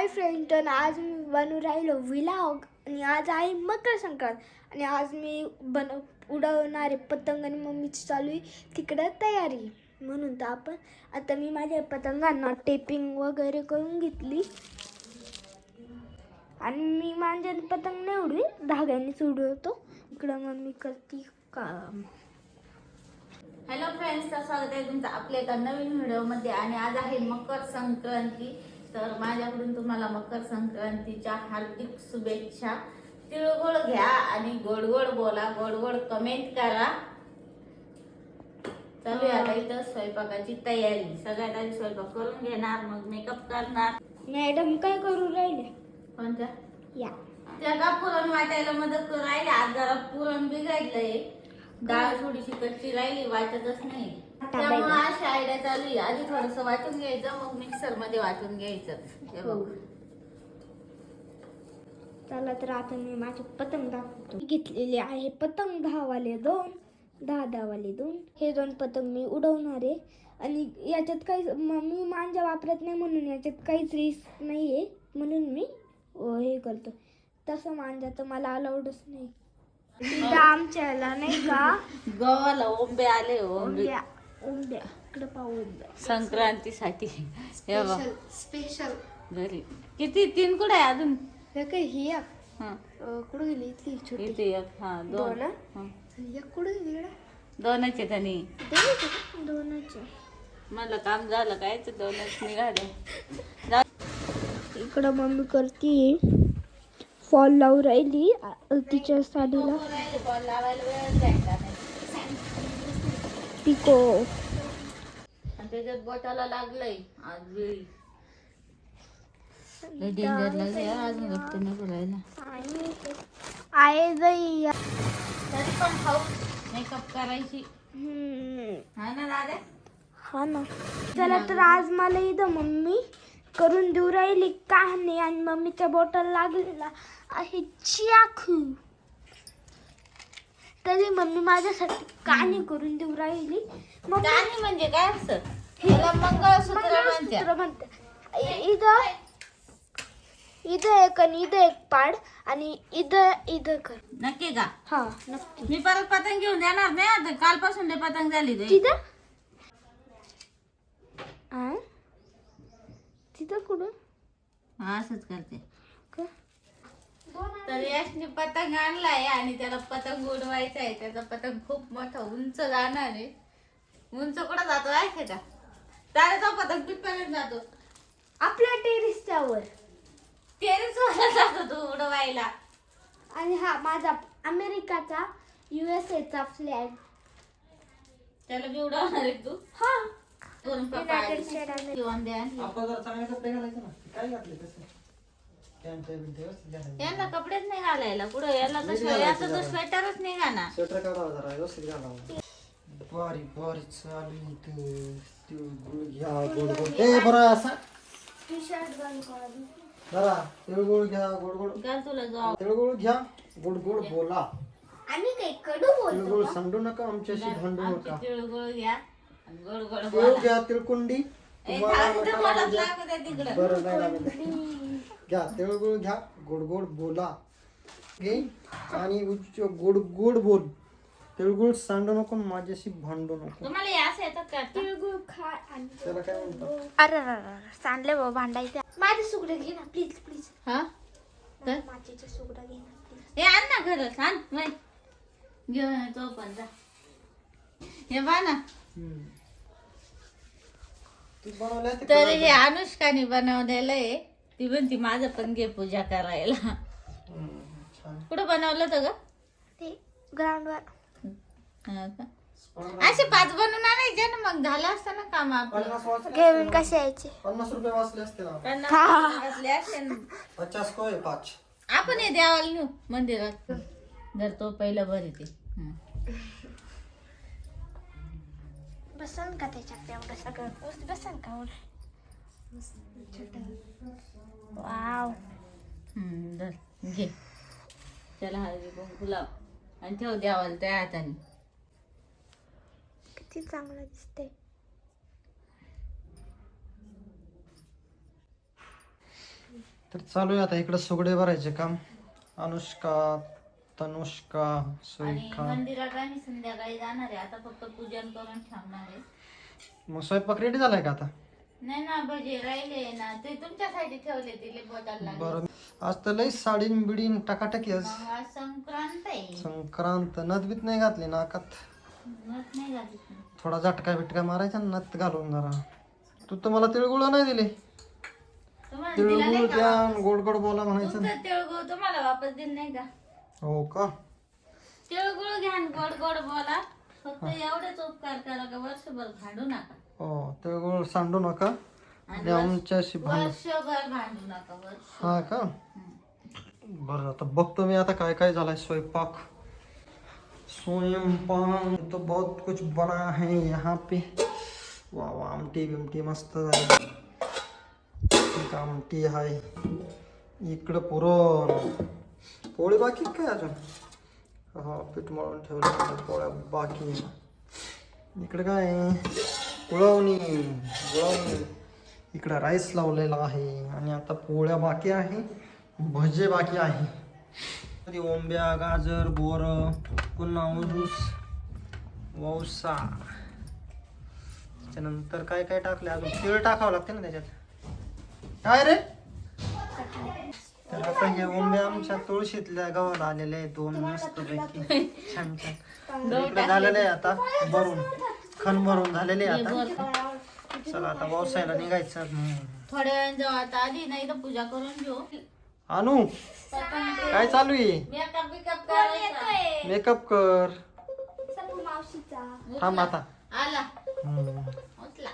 Hi friend तर आज मी बनवून राहिलो विलाग. आणि आज आहे मकर संक्रांत. आणि आज मी बन उडवणारे पतंग आणि मम्मीची चालू आहे तिकडं तयारी. म्हणून तर आपण आता मी माझ्या पतंगांना टेपिंग वगैरे करून घेतली. आणि मी माझ्या पतंग नाही उडवी धाग्यानेच उडवतो. इकडं मम्मी करते काम. हॅलो फ्रेंड्स स्वागत आहे तुमचं आपल्या एका नवीन व्हिडिओमध्ये आणि आज आहे मकर संक्रांती. तर माझ्याकडून तुम्हाला मकर संक्रांतीच्या हार्दिक शुभेच्छा. तिळगुळ घ्या आणि गोड गोड बोला गोड गोड कमेंट करा. चालू आता इथं स्वयंपाकाची तयारी. सगळ्यात आधी स्वयंपाक करून घेणार मग मेकअप करणार. मॅडम काय करू राहिले? कोणत्या? या. त्या का पुरण वाटायला मदत करू राहिली? आज जरा पुरण बिघडलंय. डाळ थोडीशी कच्ची राहिली वाटतच नाही. त्यामुळे अशी आयडिया चालू आहे. आधी थोडस वाटून घ्यायचं मग मिक्सरमध्ये वाटून घ्यायचं. हे बघ. चला तर आता मी माझे पतंग दाखवतो. घेतलेले आहे पतंग दहावाले दोन दहा दहावाले दोन. हे दोन पतंग मी उडवणार आहे. आणि याच्यात काही म- मांजा वापरत नाही म्हणून याच्यात काहीच रिस्क नाही आहे म्हणून मी हे करतो. तसं मांजा तर मला अलाउडच नाही. तिथं आमच्याला नाही का? गव्हाला ओंबे आले ओंबे. उंब्या इकडं संक्रांतीसाठी. हे बघ. स्पेशल घरी. किती? तीन कुठे आहे अजून? हे काय ही एक? हं. अ, कुठं गेली? इथली छोटी. इथे एक हा दोन? हं. एक कुठं गेली इकडं? दोनच आहेत आणि. दोनच आहे का? दोनच आहे. मला काम झालं काय तर दोनच निघाले. जा- इकडं मम्मी करते. फॉल लावून राहिली तिच्या साडीला पिको. त्याच्यात बोटाला लागलंय आज वेळी लय डेंजर लागले अजून रक्त नको राहिला. आहे जाई तरी पण खाऊ. मेकअप करायची. हा ना दादा हा ना. चला तर आज मला इथं मम्मी करून देऊ राहिली. कहाणी आणि मम्मीच्या बॉटल लागलेला आहे चाकू. तरी मम्मी माझ्यासाठी कहाणी करून देऊ राहिली. मग गाणी म्हणजे काय असतं याला मंगळसूत्र म्हणते मंगळसूत्र म्हणतात. इथं इथं एक आणि इथं एक पाड आणि इथं इथं कर. नक्की का? हा नक्की. मी परत पतंग घेऊन देणार नाही आता कालपासून लय पतंग झाली ते तिथं? आ? तिथं कुठं? हा, असंच करते. का? तर यशने पतंग आणलाय आणि त्याला पतंग उडवायचा आहे. त्याचा पतंग खूप मोठा उंच जाणार आहे. उंच कुठं जातो आहे का? त्याचा पतंग कुठपर्यंत जातो. आपल्या टेरिसच्या वर तेरेच वाला जातो तो उडवायला. आणि हा माझा अमेरिकाचा युएसए चा फ्लॅग त्याला बी उडवणार आहे तू. हा. आपण जरा चांगले कपडे घालायचे ना. काय घातले तसे? पॅन्ट बिंट व्यवस्थित घालायचे. यांना कपडेच नाही घालायला. पुढे याला तर स्वे- याचं तर स्वेटरच नाही घालणार. स्वेटर काढावा जरा व्यवस्थित घालावा. बारी बारी चालू इथं घ्या गोड गोड. ए बरं असा. टी शर्ट बंद कर जरा तिळगुळ घ्या गोड गोड. घाल तुला जाऊ तिळगुळ घ्या गोड गोड बोला. आम्ही काही कडू बोलतो तिळगुळ सांडू नका आमच्याशी भांडू नका. तिळगुळ घ्या. गोड गोड तिळ बोला. घ्या तिळकुंडी. ए, तुम्हाला थांब, नका तर मला लागू द्या. लागू द्या तिकडं. बरं नाही लागत घ्या तिळगुळ घ्या गोड गोड बोला. घे आणि उच्च गोड गोड बोल. तिळगुळ सांडू नको माझ्याशी भांडू नको. तुम्हाला हे असं येतात का? आता? तिळगुळ खा आणि त्याला काय म्हणतात? अरे अरे, अरे, सांडले बाबा भांडायचं. माझे सुगडे घे ना प्लीज प्लीज. हा? तर? सुगडा घे ना प्लीज. हे आण ना आण बाई घेऊन येतो पण जा हे बा ना. हम्म. तर हे अनुष्काने बनवलेलं आहे. ती म्हणती माझं पण घे पूजा करायला. कुठं बनवलं होतं ग? ते ग्राउंडवर हा का? असे पाच बनवून आणायचे ना मग? झालं असतं ना काम आपलं. पन्नास वाचले घेऊन कसे यायचे? पन्नास रुपये वाचले असते ना? ना. पचास को आहे पाच? आपण हे देवाला नेऊ. मंदिरात. जर तो पहिलं बरी ते हं. बसन का त्याच्यात एवढं सगळं उस- बसन का एवढं वाव हं, धर घे त्याला हळदी कुंकू लाव आणि ठेव देवाला त्या हाताने किती चांगलं दिसते तर चालू आहे आता इकडं सुगडे भरायचे काम. अनुष्का तनुष्का आणि सुरेखा. मंदिरात आम्ही संध्याकाळी जाणार आहे. आता फक्त पूजन करून ठेवणार आहे. मग स्वयंपाक रेडी झालाय का आता? नाही ना भजे राहिले ना. ते तुमच्यासाठी ठेवले तिले बोटाला. बरं. आज तर लई साडीन बिडीन टाकाटाकी आज. मग आज संक्रांत आहे. संक्रांत नथ बीत नाही घातली नाकात. नथ नाही घातली. तू. थोडा झटका बिटका मारायचा आणि नथ घालून जरा. तू तर मला तिळगुळ नाही दिले. तुम्हाला दिला नाही तिळगुळ का द्या वापस? आणि गोड गोड बोला म्हणायचं. तुमचं तिळगुळ तुम्हाला वापस दिलं नाही का? हो का? तिळगुळ घ्या आणि गोड गोड बोला. फक्त एवढेच उपकार करा का वर्षभर भांडू नका. हो तिळगुळ सांडू नका. आणि आमच्याशी भांड वर्षभर भांडू नका वर्ष हा का? बरं आता बघतो मी आता काय काय झालाय स्वयंपाक. स्वयंपाक तो बहुत कुछ बना है यहाँ पे. वा वा आमटी बिमटी मस्त झाली. एक आमटी आहे. इकडं पुरण. पोळी बाकी काय अजून हा पीठ मळून ठेवलं पोळ्या बाकी इकडे काय गुळवणी गुळवणी इकडं राईस लावलेला आहे आणि आता पोळ्या बाकी आहे भजे बाकी आहे कधी ओंब्या गाजर बोर पुन्हा ऊस वौसा त्याच्यानंतर काय काय टाकले? अजून तीळ टाकावं लागते ना त्याच्यात? काय रे? आता हे ओंब्या आमच्या तुळशीतल्या गावाला आलेले आहे दोन मस्त पैकी. छान छान. इकडे झालेले आहे आता भरून. खण भरून झालेले आहे आता. चला आता व्यवसायाला निघायचं. थोड्या वेळ जाऊ आता आधी नाही तर पूजा करून घेऊ. अनु काय चालू आहे? मेकअप बिकअप करायचा. मेकअप कर. थांब आता. आला. हम्म. उचला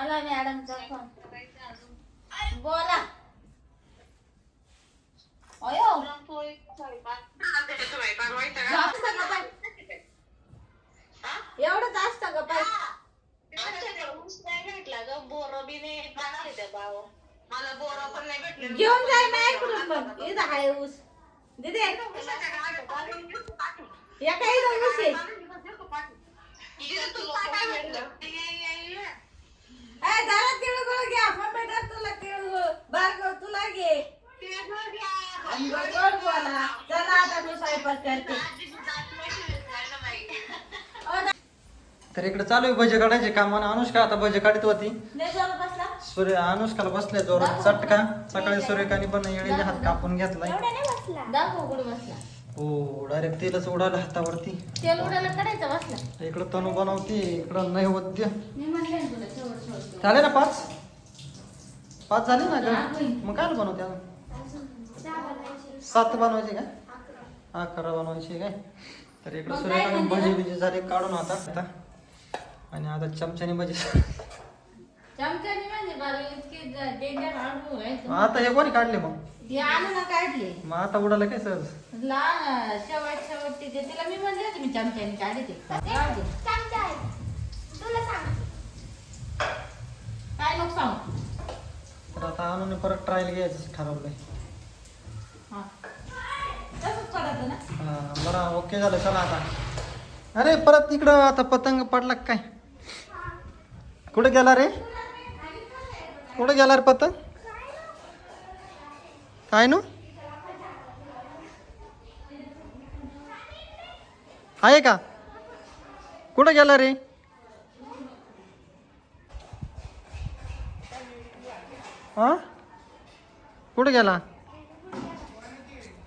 आला मॅडमचा फोन बोला. अयो जास्त का बाई? एवढंच असतं का घेऊन जाय माझ्याकडून पण. इथं आहे ऊस. दिदे. या काही ऊस आहे. ए, जरा तिळगुळ घ्या. मम्मी तर तुला तिळगुळ? भार्गव तुला घे. आणि गोड गोड बोला. चला आता मी स्वयंपाक करते. ओ, ना- तर इकडे चालू आहे भजे काढायचे काम. आणि अनुष्का आता भजे काढत होती. लय जोरात बसला. सूर्य अनुष्काला बसले जोरात. चटका. सकाळी सूर्यकानी पण येळीने हात कापून घेतलाय. एवढा नाही बसला. दाखव कुठे बसला. हो डायरेक्ट तेलच उडालं हातावरती. तेल उडायला बसला. इकडं तनु बनवते इकडं नैवेद्य. मी म्हणले ना तुला शेवट शेवट झाले ना पाच? पाच झाले ना ग? मग काय बनवते अजून? सात बनवायचे काय अकरा बनवायचे काय? तर इकडं म्हणते? भजे ना? बिजे झाले काढून आता. आता. आणि आता चमच्याने भजे. चमच्याने म्हणजे आता हे कोणी काढले मग? हे काढले. मग आता उडालं काय सहज? शेवट शेवट तिला मी म्हणले होते मी चमच्याने काढले ते. जाऊ दे. चमचा आहे. तुला सांग. काय नको सांगू? तर आता आणून परत ट्रायल घ्यायचं ठरवलंय. तसंच ना? बरं ओके झालं चला आता. अरे परत इकडं आता पतंग पडला काय? कुठे गेला रे? कुठे गेला रे पतंग? काय नू? आहे का? कुठे गेला रे? हा? कुठे गेला?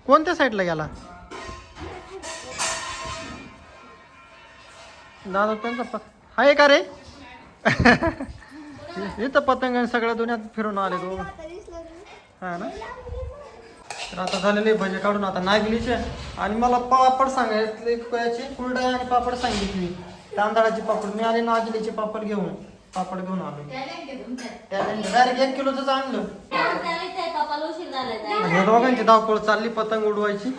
कोणत्या साईडला गेला? दादा त्यांचा पत आहे का रे? इथं पतंग आणि सगळ्या दुनियात फिरून आले तो. ना? हा ना? तर आता झालेले भजे काढून आता नागलीचे. आणि मला पापड सांगायचे कुरडा आणि पापड सांगितली. तांदळाची पापड मी आले नागलीचे पापड घेऊन. पापड घेऊन आलो टॅलेंट आहे तुमच्यात त्याने डायरेक्ट एक किलोच आणलं. या दोघांची धावपळ चालली पतंग उडवायची?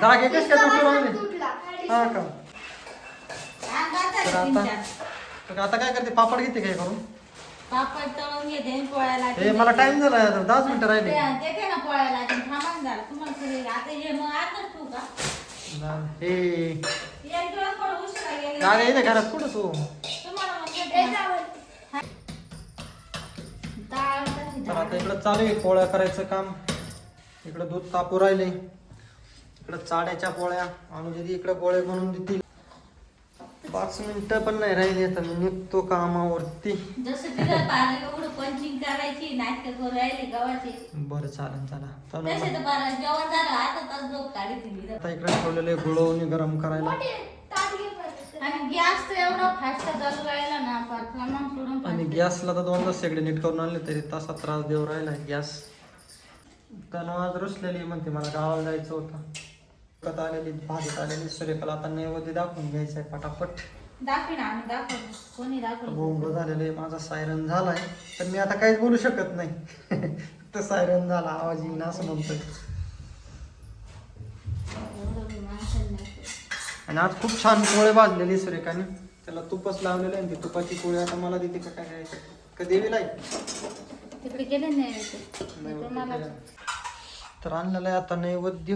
धागे कसे काय हा का? तर आता चार. तर आता काय करते? पापड घेते काय करून? पापड तळून घेते आणि पोळ्याला हे मला टाइम झाला आता दहाच मिनिटं राहिले. देते ना पोळ्याला आणि थांबा ना जरा. तुम्हाला सगळे आता हे मग आताच तू का? हे काय येते घरात कुठं तू? तर आता इकडं चालू आहे पोळ्या करायचं काम. इकडं दूध तापू राहिले. इकडं चाड्याच्या पोळ्या. अनुजी इकडं पोळे बनवून देतील. पाच मिनिटं पण नाही राहिली तर मी निघतो कामावरती. जसं तिथं पाहिलं एवढं पंचिंग करायची नाटकं करू राहिली गावाची बरं चालेल चला. तर तसे तर बारा जेवण झालं आता तास झोप काढी तिने आता इकडे ठेवलेले गुळवणी गरम करायला. आणि गॅस तर एवढा फास्ट चालू राहिला ना सोडून आणि गॅसला तर दोनदा शेगडे नीट करून आणले तरी तसा त्रास देऊ राहिला गॅस. तनु आज रुसलेली म्हणते मला गावाला जायचं होतं. कत आलेली भाजीत आलेली सूर्यकला आता नैवेद्य दाखवून घ्यायचंय पटापट दाखवी ना आम्ही दाखव कोणी दाखवलं बोंब झालेले माझा सायरन झालाय पण मी आता काहीच बोलू शकत नाही फक्त सायरन झाला आवाज येईन असं म्हणतोय एवढं बी माणसाला नाही. आणि आज खूप छान पोळे भाजलेली सुरेखाने त्याला तुपच लावलेलं आहे आणि ती तुपाची पोळी आता मला देते का काय करायचं का देवीला आहे? तिकडे गेले नाही ते. तुम्हाला. तर आणलेलं आहे आता नैवेद्य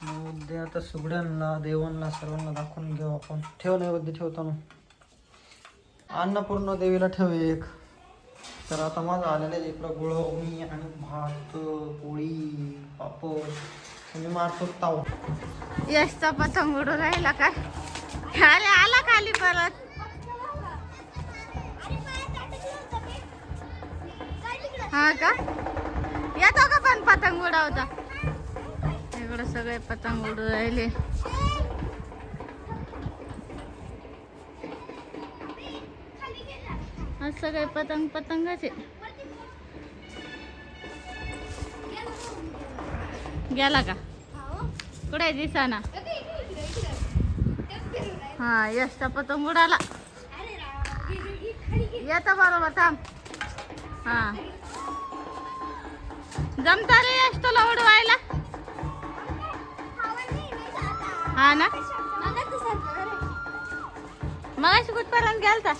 उद्या आता सुगड्यांना देवांना सर्वांना दाखवून घेऊ आपण. ठेव नैवेद्य ठेवतो ना अन्नपूर्ण देवीला ठेव एक. तर आता माझं आलेलं आहे इकडं गुळवणी आणि भात पोळी पापड. आणि मारतो ताव. यशचा पतंग उडून राहिला काय अरे आला खाली परत. हा का? येतो का पण पतंग उडावता? इकडे सगळे पतंग उडू राहिले. आज सगळे पतंग पतंगच आहे गेला का? कुठे दिसाना? हा यशचा पतंग उडाला. येतो बरोबर थांब. हा. जमता रे यश तुला उडवायला? हा ना? मग अशी कुठपर्यंत गेलता?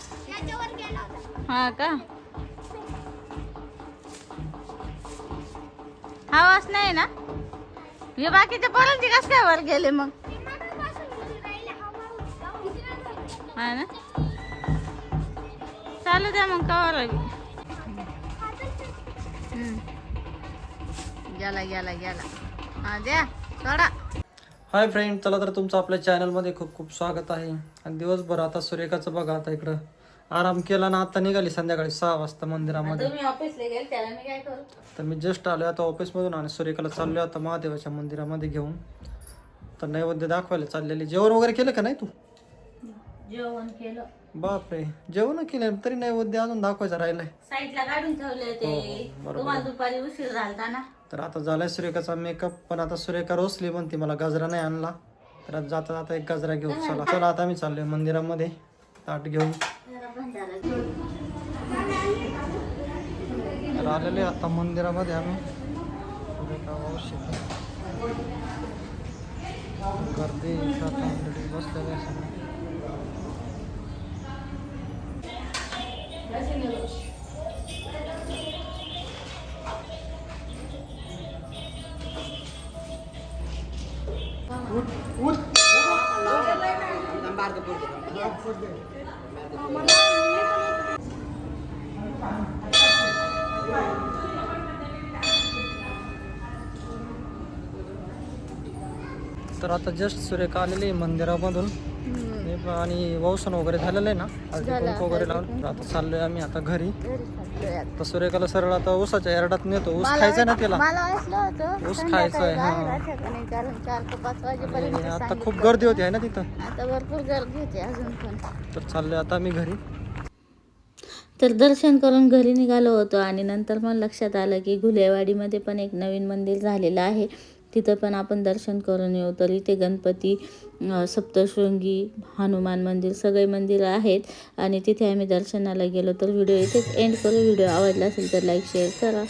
हा का? आवाज नाही ना? हे बाकीच्या पोरांची कस काय वर गेले मग? हा ना? चालू द्या मग कवर गेला गेला गेला. हा द्या सोडा. हाय फ्रेंड चला तर तुमचं आपल्या चॅनलमध्ये खूप खूप स्वागत आहे. आणि दिवसभर आता सुरेखाचं बघा आता इकडं. आराम केला ना आता निघाली संध्याकाळी सहा वाजता मंदिरामध्ये. तुम्ही ऑफिसला गेल त्याला मी काय करू? तर मी जस्ट आलो आता ऑफिसमधून आणि सुरेखाला चाललो आता महादेवाच्या मंदिरामध्ये घेऊन. तर नैवेद्य दाखवायला चाललेली. जेवण वगैरे केलं का नाही तू? जेवण केलं. बापरे जेवण केलं तरी नैवेद्य अजून दाखवायचं राहिलंय. साईडला काढून ठेवले हो, ते. हो, बरोबर तुम्हाला दुपारी उशीर झालता ना? तर आता झालाय सुरेखाचा मेकअप पण आता सुरेखा रोसली म्हणते मला गजरा नाही आणला तर आता जाता जाता एक गजरा घेऊ चला चला आता मी चाललोय मंदिरामध्ये ताट घेऊन. तर आलेले आता मंदिरामध्ये आम्ही सुरेखा. गर्दी बसलेले आहे तर आता जस्ट सुरेखा आलेली आहे मंदिरामधून. आणि वौसन वगैरे झालेलं आहे ना? हळदी कुंकू वगैरे लावून. तर आता चाललोय आम्ही आता घरी. तर सुरेखाला सरळ आता ऊसाच्या एरडात नेतो. ऊस खायचा ना तिला? मला वाटलं होतं ऊस खायचा आहे हा. संध्याकाळी कारण चार ते पाच वाजेपर्यंत आणि आता खूप गर्दी होती आहे ना तिथं? आता भरपूर गर्दी होती अजून पण. तर चाललोय आता आम्ही घरी. तर दर्शन करून घरी निघालो होतो आणि नंतर मग लक्षात आलं की घुलेवाडीमध्ये पण एक नवीन मंदिर झालेलं आहे. तिथं पण आपण दर्शन करून येऊ. तर इथे गणपती सप्तशृंगी हनुमान मंदिर सगळे मंदिरं आहेत. आणि तिथे आम्ही दर्शनाला गेलो तर व्हिडिओ इथेच एंड करू. व्हिडिओ आवडला असेल तर लाईक शेअर करा.